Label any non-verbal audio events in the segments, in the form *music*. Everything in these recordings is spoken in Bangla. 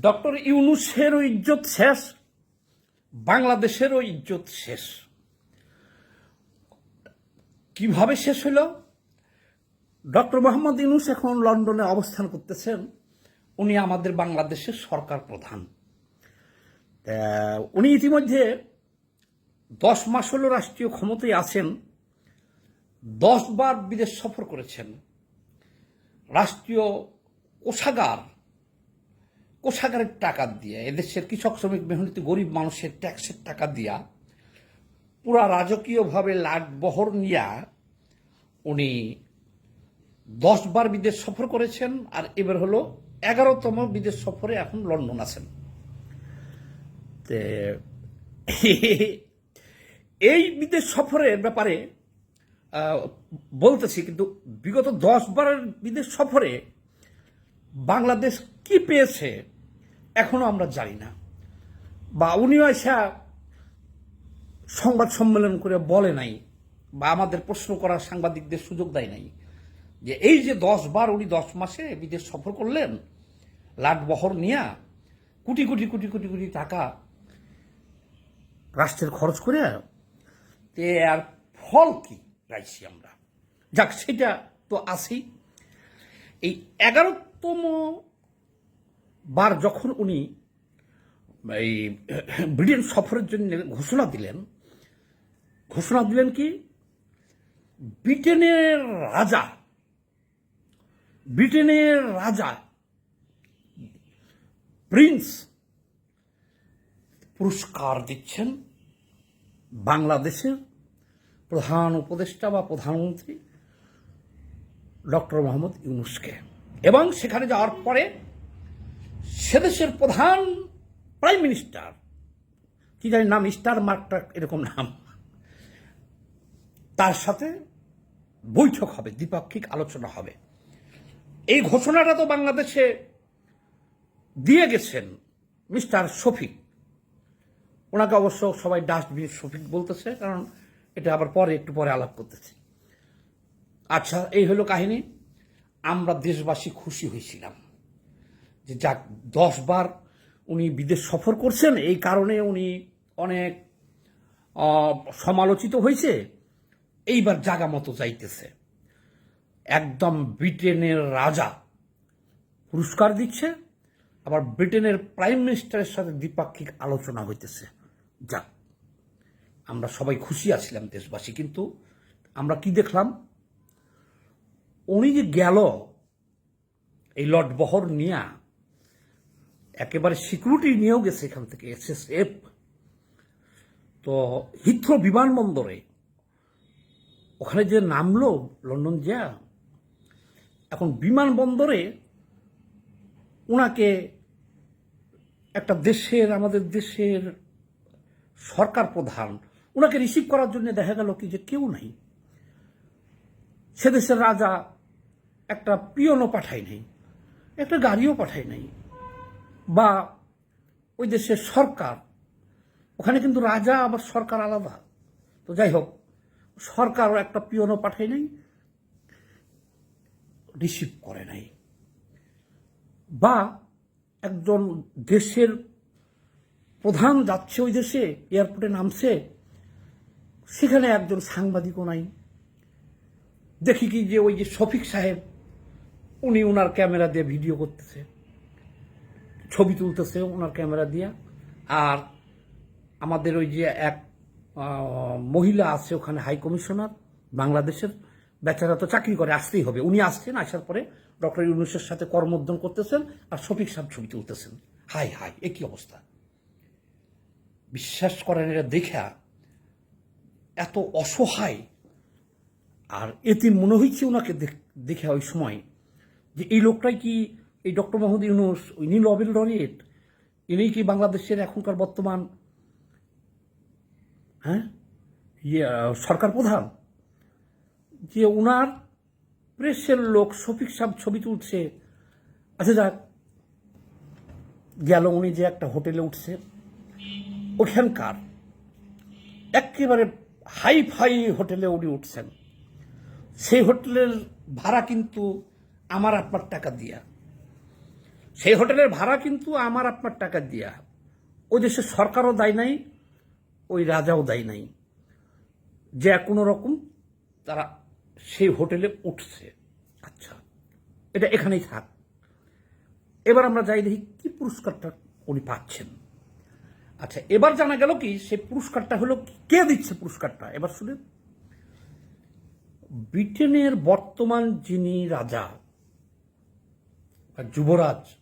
ডক্টর ইউনুসেরও ইজ্জত শেষ বাংলাদেশেরও ইজ্জত শেষ। কীভাবে শেষ হলো ডক্টর মোহাম্মদ ইউনুস এখন লন্ডনে অবস্থান করতেছেন। উনি আমাদের বাংলাদেশের সরকার প্রধান। উনি ইতিমধ্যে দশ মাস হল রাষ্ট্রীয় ক্ষমতায় আছেন। দশ বার বিদেশ সফর করেছেন। রাষ্ট্রীয় কোষাগার কোষাগারের টাকা দিয়ে, এদেশের কৃষক, শ্রমিক, মেহনতি, গরিব মানুষের ট্যাক্সের টাকা দিয়া পুরা রাজকীয়ভাবে লাট বহর নিয়া উনি দশ বার বিদেশ সফর করেছেন আর এবার হলো এগারোতম বিদেশ সফরে এখন লন্ডন আছেন। *laughs* এই বিদেশ সফরের ব্যাপারে বলতেছি কিন্তু বিগত দশ বারের বিদেশ সফরে বাংলাদেশ কি পেয়েছে এখনও আমরা জানি না। বা উনিও এসা সংবাদ সম্মেলন করে বলে নাই, বা আমাদের প্রশ্ন করার সাংবাদিকদের সুযোগ দেয় নাই, যে এই যে দশ বার উনি দশ মাসে বিদেশ সফর করলেন, লাট বহর নিয়া কোটি কোটি কোটি কোটি কোটি টাকা রাষ্ট্রের খরচ করে তে আর ফল কি পাইছি আমরা? যাক, সেটা তো আছেই। এই এগারোতম বার যখন উনি এই ব্রিটেন সফরের জন্য ঘোষণা দিলেন ঘোষণা দিলেন কি? ব্রিটেনের রাজা ব্রিটেনের রাজা, প্রিন্স পুরস্কার দিচ্ছেন বাংলাদেশের প্রধান উপদেষ্টা বা প্রধানমন্ত্রী ডক্টর মোহাম্মদ ইউনুসকে। এবং সেখানে যাওয়ার পরে সেদেশের প্রধান প্রাইম মিনিস্টার। কি জানি নাম, স্টার মার্কটা এরকম নাম। তার সাথে বৈঠক হবে, দ্বিপাক্ষিক আলোচনা হবে। এই ঘোষণাটা তো বাংলাদেশে দিয়ে গেছেন মিস্টার শফিক। ওনাকে অবশ্য সবাই ডাস্টবিন শফিক বলতেছে, কারণ এটা আবার পরে, একটু পরে আলাপ করতেছে। আচ্ছা এই হলো কাহিনী। আমরা দেশবাসী খুশি হয়েছিলাম। যে যাক, দশ বার উনি বিদেশ সফর করছেন, এই কারণে উনি অনেক সমালোচিত হয়েছে। এইবার জাগা মতো যাইতেছে। একদম ব্রিটেনের রাজা পুরস্কার দিচ্ছে, আবার ব্রিটেনের প্রাইম মিনিস্টারের সাথে দ্বিপাক্ষিক আলোচনা হইতেছে। যাক, আমরা সবাই খুশি আছিলাম দেশবাসী, কিন্তু আমরা কি দেখলাম? উনি যে গেল এই লট বহর নিয়া একেবারে সিকিউরিটি নিয়েও গেছে এখান থেকে এসএসএফ তো হিথ্রো বিমানবন্দরে ওখানে যে নামলো লন্ডন যা এখন বিমানবন্দরে ওনাকে একটা দেশের, আমাদের দেশের সরকার প্রধান ওনাকে রিসিভ করার জন্য দেখা গেল কি যে কেউ নাই। সে দেশের রাজা একটা পিয়নও পাঠায় নাই, একটা গাড়িও পাঠায় নাই। বা ওই দেশের সরকার, ওখানে কিন্তু রাজা আবার সরকার আলাদা। তো যাই হোক, সরকারও একটা পিয়নও পাঠায় নাই রিসিভ করে নাই। বা একজন দেশের প্রধান যাচ্ছে ওই দেশে, এয়ারপোর্টে নামছে, সেখানে একজন সাংবাদিকও নাই। দেখি কি যে ওই যে শফিক সাহেব, উনি ওনার ক্যামেরা দিয়ে ভিডিও করতেছে। ছবি তুলতেছে ওনার ক্যামেরা দিয়ে। আর আমাদের ওই যে এক মহিলা আছে ওখানে হাই কমিশনার, বাংলাদেশের। বেচারা তো চাকরি করে, আসতেই হবে। উনি আসছেন, আসার পরে ডক্টর ইউনুসের সাথে কর্মোদ্যম করতেছেন আর শফিক সাহেব ছবি তুলতেছেন। হাই হাই এ কি অবস্থা? বিশ্বাস করেন এটা দেখা এত অসহায়। আর এতে মনে হয়েছে ওনাকে দেখে ওই সময় যে এই লোকটাই কি এই ডক্টর মোহাম্মদ ইউনুস ইনি নোবেল লরিয়েট ইনি কি বাংলাদেশের এখনকার বর্তমান হ্যাঁ? ইয়ে সরকার প্রধান? যে ওনার প্রেসের লোক শফিক সাহেব ছবি তুলছে। আচ্ছা যাক, গেল উনি যে একটা হোটেলে উঠছে। ওখানকার একেবারে হাই ফাই হোটেলে উনি উঠছেন। সেই হোটেলের ভাড়া কিন্তু আমার আপনার টাকা দিয়া। সেই হোটেলের ভাড়া কিন্তু আমার আপনার টাকা দিয়া। ওই দেশে সরকারও দায় নাই, ওই রাজাও দায় নাই। যে কোনো রকম তারা সেই হোটেলে উঠছে। আচ্ছা এটা এখানেই থাক। এবার আমরা যাই দেখি কি পুরস্কারটা উনি পাচ্ছেন। আচ্ছা এবার জানা গেল কি, সেই পুরস্কারটা হলো কে দিচ্ছে পুরস্কারটা? এবার শুনে। ব্রিটেনের বর্তমান যিনি রাজা যুবরাজ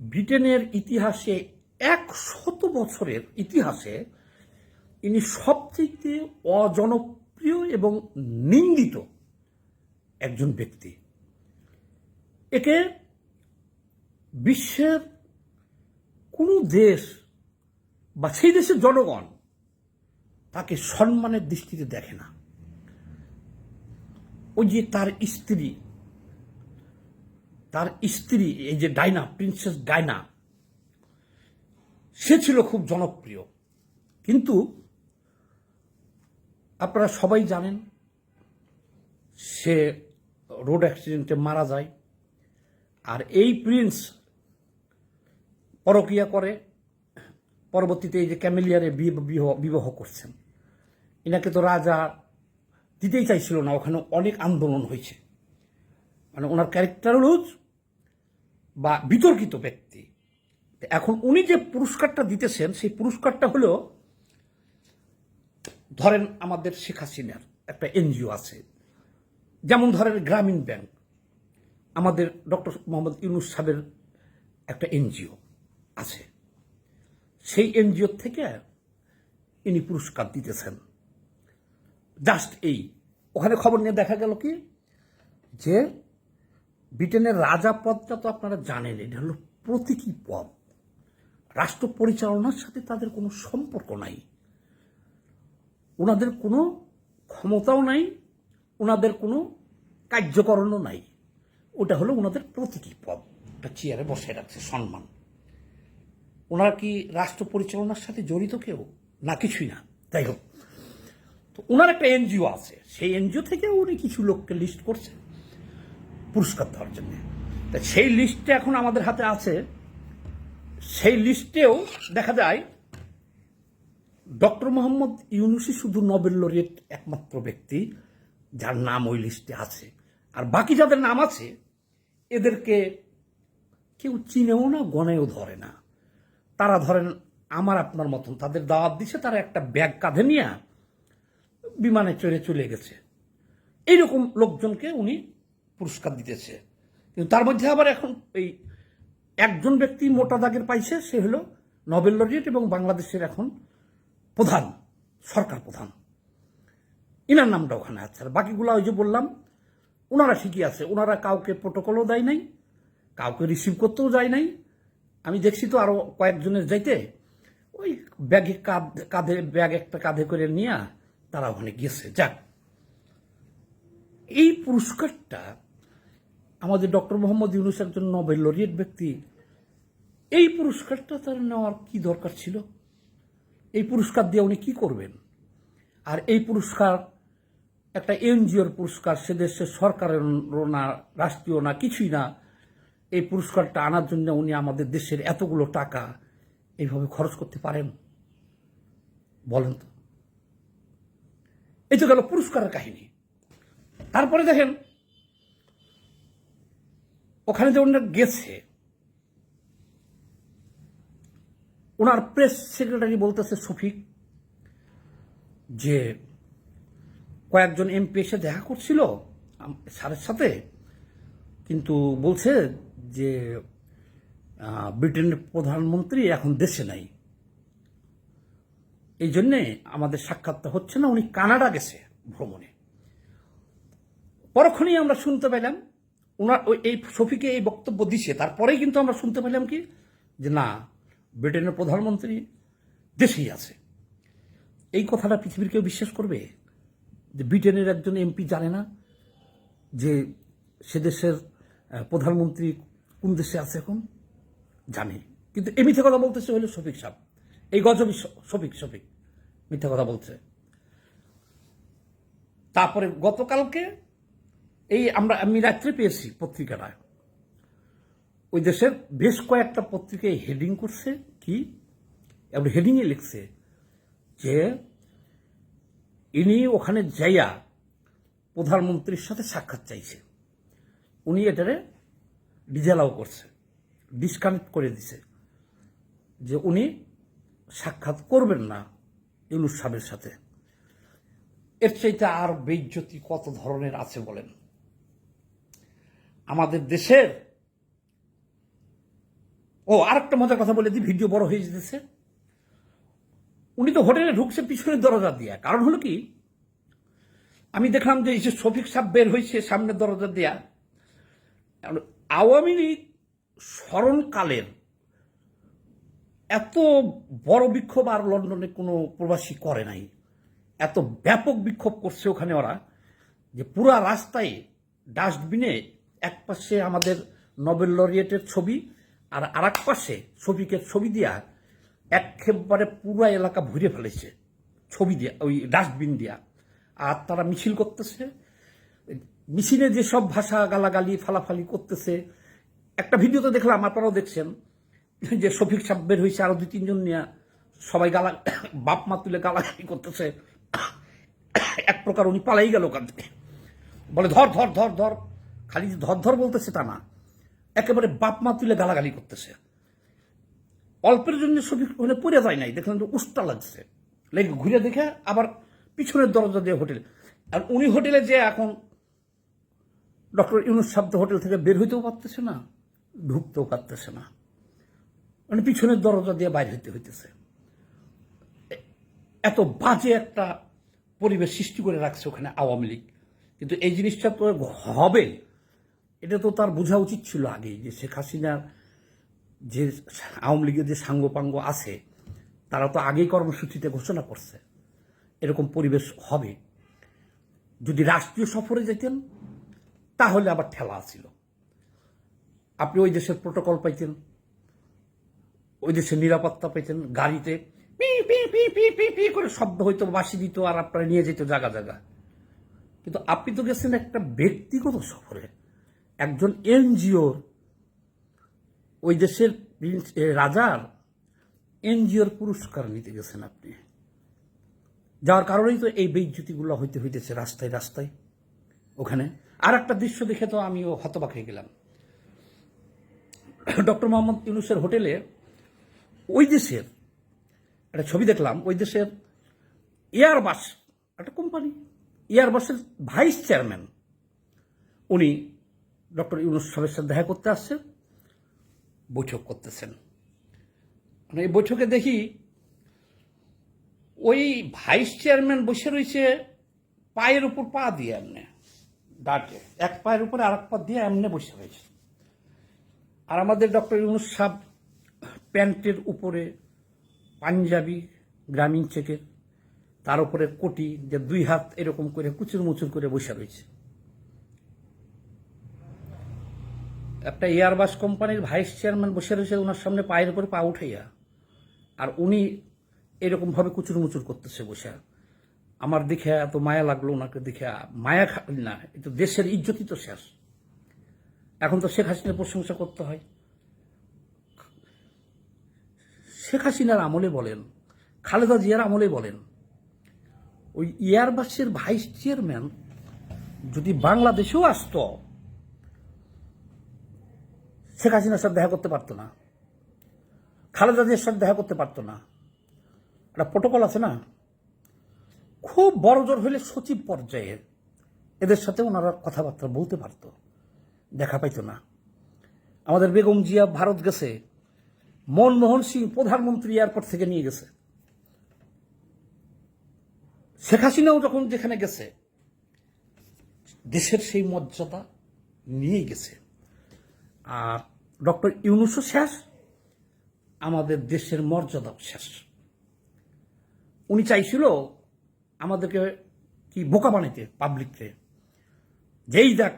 ব্রিটেনের ইতিহাসে এক শত বছরের ইতিহাসে ইনি সবচেয়ে অজনপ্রিয় এবং নিন্দিত একজন ব্যক্তি। একে বিশ্বের কোনো দেশ বা সেই দেশের জনগণ তাকে সম্মানের দৃষ্টিতে দেখে না। ওই যে তার স্ত্রী তার স্ত্রী, এই যে ডাইনা, প্রিন্সেস ডাইনা, সে ছিল খুব জনপ্রিয়। কিন্তু আপনারা সবাই জানেন, সে রোড অ্যাক্সিডেন্টে মারা যায় আর এই প্রিন্স পরকিয়া করে, পরবর্তীতে এই যে ক্যামেলিয়ারে বিবাহ করছেন। এনাকে তো রাজা দিতেই চাইছিল না, ওখানে অনেক আন্দোলন হয়েছে। মানে ওনার ক্যারেক্টার লুজ বা বিতর্কিত ব্যক্তি। এখন উনি যে পুরস্কারটা দিতেছেন, সেই পুরস্কারটা হলো, ধরেন আমাদের শেখ হাসিনার একটা এনজিও আছে। যেমন ধরেন গ্রামীণ ব্যাংক, আমাদের ডক্টর মোহাম্মদ ইউনুস সাহেবের একটা এনজিও আছে। সেই এনজিও থেকে ইনি পুরস্কার দিতেছেন। জাস্ট এই। ওখানে খবর নিয়ে দেখা গেল কি? যে ব্রিটেনের রাজা পদটা তো আপনারা জানেন, এটা হলো প্রতীকী পদ। রাষ্ট্র পরিচালনার সাথে তাদের কোনো সম্পর্ক নাই। ওনাদের কোনো ক্ষমতাও নাই, ওনাদের কোনো কার্যকরণও নাই। ওটা হলো ওনাদের প্রতীকী পদ। একটা চেয়ারে বসে রাখছে, সম্মান। ওনারা কি রাষ্ট্র পরিচালনার সাথে জড়িত কেউ? না, কিছুই না। যাই হোক, তো ওনার একটা এনজিও আছে। সেই এনজিও থেকে উনি কিছু লোককে লিস্ট করছে পুরস্কার দেওয়ার জন্য। তা সেই লিস্টে এখন আমাদের হাতে আছে। সেই লিস্টেও দেখা যায়, ডক্টর মোহাম্মদ ইউনুসি শুধু নোবেল লরিয়েট একমাত্র ব্যক্তি, যার নাম ওই লিস্টে আছে। আর বাকি যাদের নাম আছে, এদেরকে কেউ চিনেও না, গণেও ধরে না। তারা ধরেন, আমার আপনার মতন, তাদের দাওয়াত দিছে, তারা একটা ব্যাগ কাঁধে নিয়ে বিমানে চড়ে চলে গেছে। এইরকম লোকজনকে উনি পুরস্কার দিতেছে। কিন্তু তার মধ্যে আবার এখন এই একজন ব্যক্তি মোটা দাগের পাইছে, সে হলো নোবেল লরিয়েট এবং বাংলাদেশের এখন প্রধান, সরকার প্রধান। ইনার নামটা ওখানে আছে। আর বাকিগুলো ওই যে বললাম ওনারা ঠিকই আছে। ওনারা কাউকে প্রোটোকলও দেয় নাই, কাউকে রিসিভ করতেও যায় নাই। আমি দেখছি তো আরও কয়েকজনের যাইতে, ওই ব্যাগে কাঁধ ব্যাগ একটা কাঁধে করে নিয়ে তারা ওখানে গেছে যাক, এই পুরস্কারটা আমাদের ডক্টর মোহাম্মদ ইউনুস একজন নোবেল লরিয়েট ব্যক্তি। এই পুরস্কারটা তার নেওয়ার কি দরকার ছিল? এই পুরস্কার দিয়ে উনি কি করবেন? আর এই পুরস্কার, একটা এনজিওর পুরস্কার, সে দেশের সরকারের না, রাষ্ট্রীয় না, কিছুই না, এই পুরস্কারটা আনার জন্য উনি আমাদের দেশের এতগুলো টাকা এইভাবে খরচ করতে পারেন? বলেন তো। এই তো গেল পুরস্কারের কাহিনী। তারপরে দেখেন ওখানে যে ওনারা গেছে, ওনার প্রেস সেক্রেটারি বলতেছে শফিক যে কয়েকজন এমপি এসে দেখা করছিল স্যারের সাথে, কিন্তু বলছে যে ব্রিটেনের প্রধানমন্ত্রী এখন দেশে নাই। এই জন্যে আমাদের সাক্ষাৎটা হচ্ছে না, উনি কানাডা গেছে ভ্রমণে। পরক্ষণেই আমরা শুনতে পেলাম ওনার ওই, এই শফিকে এই বক্তব্য দিছে। তারপরেই কিন্তু আমরা শুনতে পেলাম কি? যে না, ব্রিটেনের প্রধানমন্ত্রী দেশেই আছে। এই কথাটা পৃথিবীর কেউ বিশ্বাস করবে? যে ব্রিটেনের একজন এমপি জানে না যে সে দেশের প্রধানমন্ত্রী কোন দেশে আছে এখন? জানে। কিন্তু এই মিথ্যে কথা বলতেছে হলো শফিক সাহেব। এই গজবি শফিক শফিক মিথ্যে কথা বলছে। তারপরে গতকালকে এই আমরা, আমি রাত্রে পেয়েছি পত্রিকাটা ওই দেশের বেশ কয়েকটা পত্রিকায় হেডিং করছে, কি? এবং হেডিংয়ে লিখছে যে, ইনি ওখানে যাইয়া প্রধানমন্ত্রীর সাথে সাক্ষাৎ চাইছে। উনি এটারে ডিজেলাও করছে ডিসকানেক্ট করে দিছে যে উনি সাক্ষাৎ করবেন না ইউনুস সাহেবের সাথে। এর চাইতে আর বেজ্জতি কত ধরনের আছে বলেন? আমাদের দেশের। ও, আরেকটা মজার কথা বলে দিই, ভিডিও বড় হয়ে যেতেছে। উনি তো হোটেলে ঢুকছে, পিছনের দরজা দিয়া। কারণ হলো কি, আমি দেখলাম যে এই যে শফিক সাহেব বের হয়েছে সামনের দরজা দিয়া। আওয়ামী লীগ স্মরণকালের এত বড় বিক্ষোভ আর লন্ডনে কোনো প্রবাসী করে নাই। এত ব্যাপক বিক্ষোভ করছে ওখানে ওরা, যে পুরা রাস্তায় ডাস্টবিনে এক পাশে আমাদের নোবেল লরিয়েটের ছবি আর আর এক পাশে শফিকের ছবি দিয়া একেবারে পুরো এলাকা ভরে ফেলেছে। ছবি দিয়া, ওই ডাস্টবিন দিয়া। আর তারা মিছিল করতেছে। মিছিলে যেসব ভাষা গালাগালি, ফালাফালি করতেছে, একটা ভিডিওতে দেখলাম, আপনারাও দেখছেন, যে শফিক সাহেব বের হয়েছে আরও দুই তিনজন নিয়ে সবাই গালা, বাপ মা তুলে গালাগালি করতেছে। এক প্রকার উনি পালাই গেল ওখান থেকে। বলে, ধর ধর ধর ধর। খালি যে ধর বলতেছে তা না। একেবারে বাপ মা তুলে গালাগালি করতেছে। অল্পের জন্য শফিক ওখানে পড়ে যায় নাই, দেখলাম যে উষ্টা লাগছে। লেগে ঘুরে দেখে আবার পিছনের দরজা দিয়ে হোটেলে। আর উনি হোটেলে যে এখন ডক্টর ইউনুস সাহেব হোটেল থেকে বের হইতেও পারতেছে না, ঢুকতেও পারতেছে না। মানে পিছনের দরজা দিয়ে বাইরে হইতে হইতেছে। এত বাজে একটা পরিবেশ সৃষ্টি করে রাখছে ওখানে আওয়ামী লীগ। কিন্তু এই জিনিসটা তো হবে। এটা তো তার বোঝা উচিত ছিল আগেই যে শেখ হাসিনার যে আওয়ামী লীগের যে সাঙ্গপাঙ্গ আছে, তারা তো আগেই কর্মসূচিতে ঘোষণা করছে। এরকম পরিবেশ হবে। যদি রাষ্ট্রীয় সফরে যেতেন, তাহলে আবার ঠেলা ছিল। আপনি ওই দেশের প্রোটোকল পাইতেন, ওই দেশের নিরাপত্তা পেতেন গাড়িতে পি পি পি পি পি পি করে শব্দ হইতো বাসি দিত আর আপনারা নিয়ে যেত জায়গা জায়গা কিন্তু আপনি তো গেছেন একটা ব্যক্তিগত সফরে। একজন এনজিওর, ওই দেশের রাজার এনজিওর পুরস্কার নিতে গেছেন আপনি। যাওয়ার কারণেই তো এই বেইজ্জতিগুলো হইতে হইতেছে রাস্তায় রাস্তায়, ওখানে। আর একটা দৃশ্য দেখে তো আমিও হতবাক হয়ে গেলাম। ডক্টর মোহাম্মদ ইউনুসের হোটেলে ওই দেশের, একটা ছবি দেখলাম, ওই দেশের এয়ারবাস একটা কোম্পানি এয়ারবাসের ভাইস চেয়ারম্যান, উনি ডক্টর ইউনুস সাহেবের সাথে দেখা করতে আসছেন বৈঠক করতেছেন। মানে এই বৈঠকে দেখি, ওই ভাইস চেয়ারম্যান বসে রয়েছে, পায়ের উপর পা দিয়ে এমনি ডাটে এক পায়ের উপরে আর এক পা দিয়ে এমনি বসে রয়েছে। আর আমাদের ডক্টর ইউনুস সাহ প্যান্টের উপরে পাঞ্জাবি, গ্রামীণ চেকের, তার উপরে কোটি, যে দুই হাত এরকম করে কুচুর মুচুর করে বসে রয়েছে। একটা এয়ারবাস কোম্পানির ভাইস চেয়ারম্যান বসে রয়েছে, ওনার সামনে পায়ের উপরে পা উঠাইয়া। আর উনি এরকম ভাবে কুচুর মুচুর করতেছে বসে। আমার দেখে এত মায়া লাগল, ওনাকে দেখে মায়া না, এটা দেশের ইজ্জতই তো শেষ। এখন তো শেখ হাসিনার প্রশংসা করতে হয়। শেখ হাসিনার আমলে বলেন, খালেদা জিয়ার আমলে বলেন, ওই এয়ারবাসের ভাইস চেয়ারম্যান যদি বাংলাদেশেও আসতো শেখ হাসিনার সাথে দেখা করতে পারতো না। খালেদা জিয়ার সাথে দেখা করতে পারতো না। একটা প্রোটোকল আছে না? খুব বড় জোর হলে সচিব পর্যায়ে এদের সাথে ওনারা কথাবার্তা বলতে পারতো, দেখা পাইতো না। আমাদের বেগম জিয়া ভারত গেছে, মনমোহন সিং প্রধানমন্ত্রী এয়ারপোর্ট থেকে নিয়ে গেছে। শেখ হাসিনাও যখন যেখানে গেছে, দেশের সেই মর্যাদা নিয়ে গেছে। আর ডক্টর ইউনুসও শেষ, আমাদের দেশের মর্যাদাও শেষ। উনি চাইছিল আমাদেরকে কি বোকা বানাইতে পাবলিককে যেই দেখ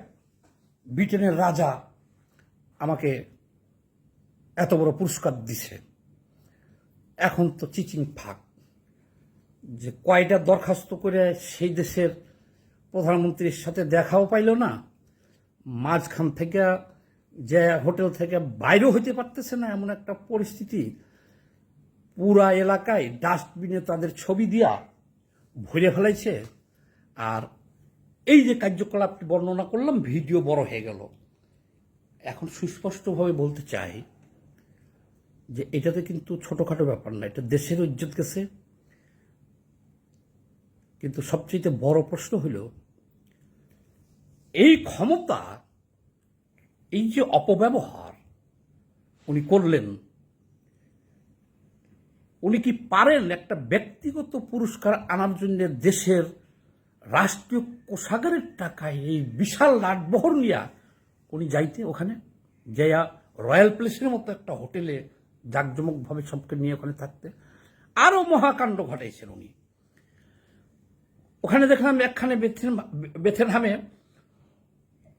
ব্রিটেনের রাজা আমাকে এত বড় পুরস্কার দিছে। এখন তো চিচিং ফাঁক। যে কয়টা দরখাস্ত করে সেই দেশের প্রধানমন্ত্রীর সাথে দেখাও পাইল না, মাঝখান থেকে যে হোটেল থেকে বাইরেও হইতে পারতেছে না, এমন একটা পরিস্থিতি। পুরা এলাকায় ডাস্টবিনে তাদের ছবি দিয়া ভরে ফেলাইছে। আর এই যে কার্যকলাপটি বর্ণনা করলাম, ভিডিও বড় হয়ে গেল। এখন সুস্পষ্টভাবে বলতে চাই যে এটাতে কিন্তু ছোটখাটো ব্যাপার না, এটা দেশের ইজ্জত গেছে। কিন্তু সবচেয়ে বড় প্রশ্ন হল, এই ক্ষমতা এই যে অপব্যবহার, উনি করলেন, উনি কি পারেন একটা ব্যক্তিগত পুরস্কার আনার জন্য দেশের রাষ্ট্রীয় কোষাগারের টাকায় এই বিশাল লাটবহর নিয়া উনি যাইতে ওখানে? যাইয়া রয়্যাল প্লেসের মতো একটা হোটেলে জাঁকজমকভাবে সবকে নিয়ে ওখানে থাকতে। আরও মহাকাণ্ড ঘটাইছেন উনি। ওখানে দেখলাম একখানে বেথেনহামে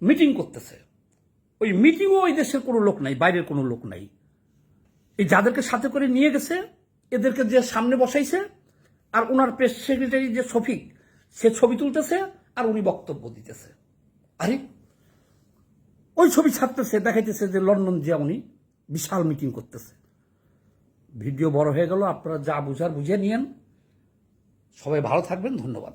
মিটিং করতেছে। ওই মিটিংও ওই দেশের কোনো লোক নাই, বাইরের কোনো লোক নাই। এই যাদেরকে সাথে করে নিয়ে গেছে, এদেরকে যে সামনে বসাইছে, আর ওনার প্রেস সেক্রেটারি যে শফিক, সে ছবি তুলতেছে, আর উনি বক্তব্য দিতেছে। আরে, ওই ছবি ছাড়তেছে, দেখাইতেছে যে লন্ডন যে উনি বিশাল মিটিং করতেছে। ভিডিও বড় হয়ে গেল, আপনারা যা বুঝার বুঝে নিয়েন। সবাই ভালো থাকবেন, ধন্যবাদ।